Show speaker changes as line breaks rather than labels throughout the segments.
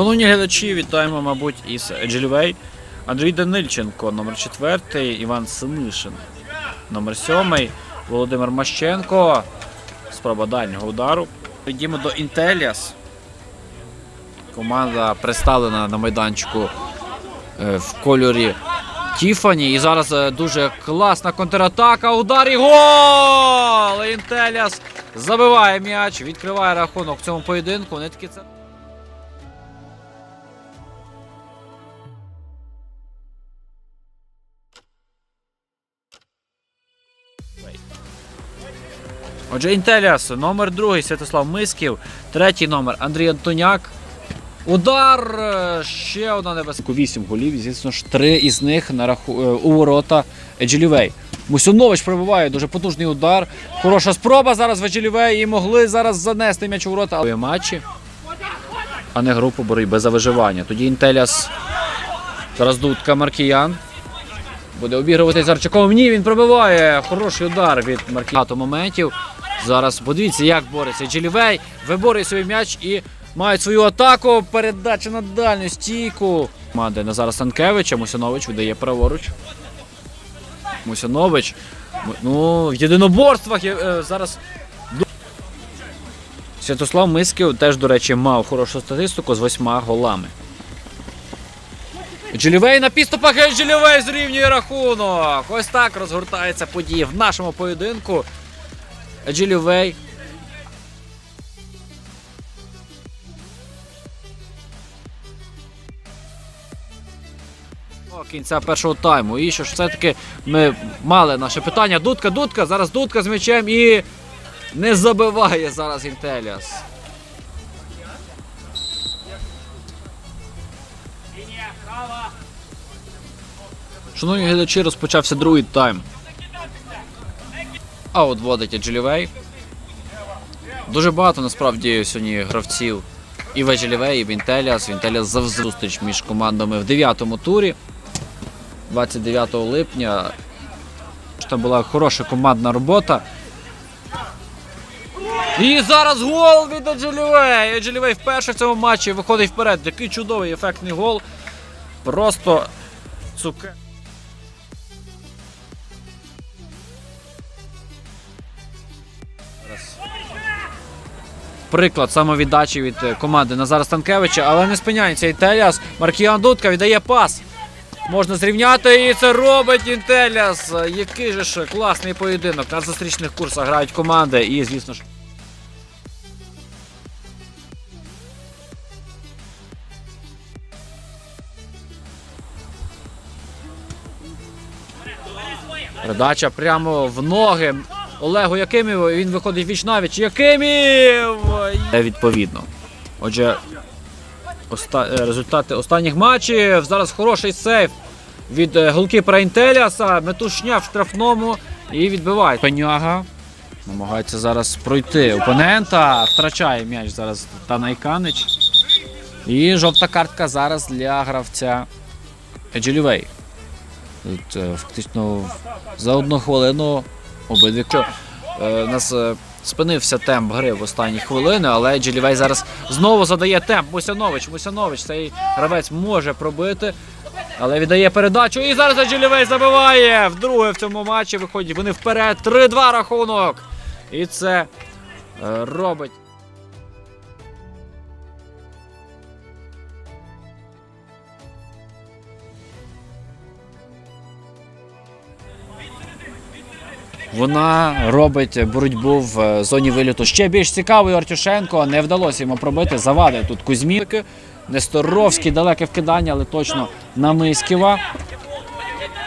Шановні глядачі, вітаємо, мабуть, із Джельвей. Андрій Данильченко, номер 4, Іван Синишин, номер 7, Володимир Мащенко. Спроба дальнього удару. Йдемо до Інтеліас. Команда представлена на майданчику е, в кольорі Тіфані. І зараз е, дуже класна контратака. Удар і гол! Інтеліас забиває м'яч, відкриває рахунок в цьому поєдинку. Вони таки це. Отже, Інтеліас, номер другий Святослав Мисків, третій номер Андрій Антоняк. Удар! е, Ще одна небезпека. Вісім голів, звісно ж, три із них на раху... е, у ворота Еджелівей. Мусюнович пробиває дуже потужний удар. Хороша спроба зараз в Еджелівей і могли зараз занести м'яч у ворота. Але матчі, а не групу боротьби за виживання. Тоді Інтеліас зараз дудка Маркіян. Буде обігрувати з Арчаковим. Ні, він пробиває. Хороший удар від Маркіян. Моментів. Зараз подивіться, як бореться Джелівей. Виборює свій м'яч і мають свою атаку. Передача на дальню стійку. Команди Назара Станкевича. Мусянович видає праворуч. Мусянович. Ну, в єдиноборствах е, зараз. Святослав Мисків теж, до речі, мав хорошу статистику з восьма голами. Джелівей на підступах Джелівей зрівнює рахунок. Ось так розгортаються події в нашому поєдинку. Джелівей. До кінця першого тайму. І що ж все-таки ми мали наше питання. Дудка, дудка, зараз дудка з м'ячем і не забиває зараз Інтеліас. Шановні глядачі, розпочався другий тайм. А от вводить Еджелівей. Дуже багато насправді сьогодні гравців і в Еджелівей, і в Інтеліас. В завжди зустріч між командами в 9-му турі. 29 липня. Там була хороша командна робота. І зараз гол від Еджелівей. Еджелівей вперше в цьому матчі виходить вперед. Який чудовий ефектний гол. Просто цуке. Зараз. Приклад самовіддачі від е, команди Назара Станкевича, але не спиняється Інтеліас. Маркіян Дудка віддає пас. Можна зрівняти і це робить Інтеліас. Який же ж класний поєдинок. На зустрічних курсах грають команди і, звісно ж. Передача прямо в ноги. Олегу Якиміву. Він виходить віч навіч. Якимів! Е, Відповідно. Отже, оста... е, результати останніх матчів. Зараз хороший сейф від е, голкіпера Інтеліаса. Метушня в штрафному і відбиває. Пеняга. Намагається зараз пройти опонента. Втрачає м'яч зараз Танайканич. І жовта картка зараз для гравця Еджелівей. Тут, фактично за одну хвилину обидві. Що, е, нас е, спинився темп гри в останні хвилини, але Джелівей зараз знову задає темп. Мусянович, Мусянович, цей гравець може пробити, але віддає передачу. І зараз Джелівей забиває. Вдруге в цьому матчі виходять вони вперед. 3-2 рахунок. І це е, робить. Вона робить боротьбу в е, зоні виліту ще більш цікавою. Артюшенко не вдалося йому пробити. Завадив тут Кузьмінки. Несторовський далеке вкидання, але точно на Миськіва.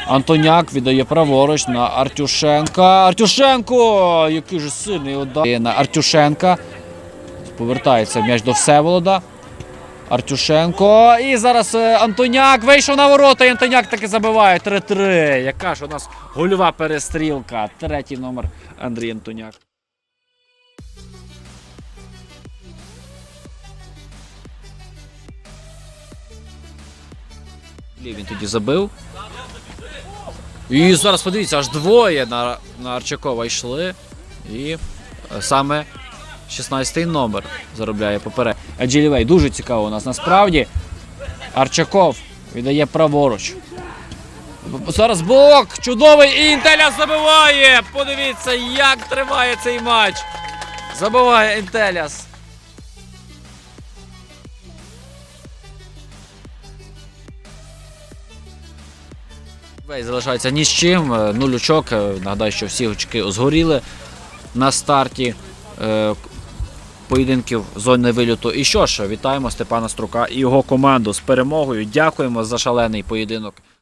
Антоняк віддає праворуч на Артюшенка. Артюшенко! Який же сильний удар. На Артюшенка. Повертається м'яч до Всеволода. Артюшенко. І зараз е, Антоняк вийшов на ворота. І Антоняк таки забиває 3-3. Яка ж у нас гольова перестрілка. Третій номер Андрій Антоняк. Він тоді забив. І зараз подивіться, аж двоє на, на Арчакова йшли. І е, саме 16 номер заробляє поперед. Аджилівей дуже цікаво у нас. Насправді Арчаков віддає праворуч. Зараз блок! Чудовий і Інтеля забиває! Подивіться, як триває цей матч. Забиває Інтеляс. Залишається ні з чим. Е, Нагадаю, що всі очки згоріли на старті е, поєдинків зони виліту. І що ж, вітаємо Степана Струка і його команду з перемогою. Дякуємо за шалений поєдинок.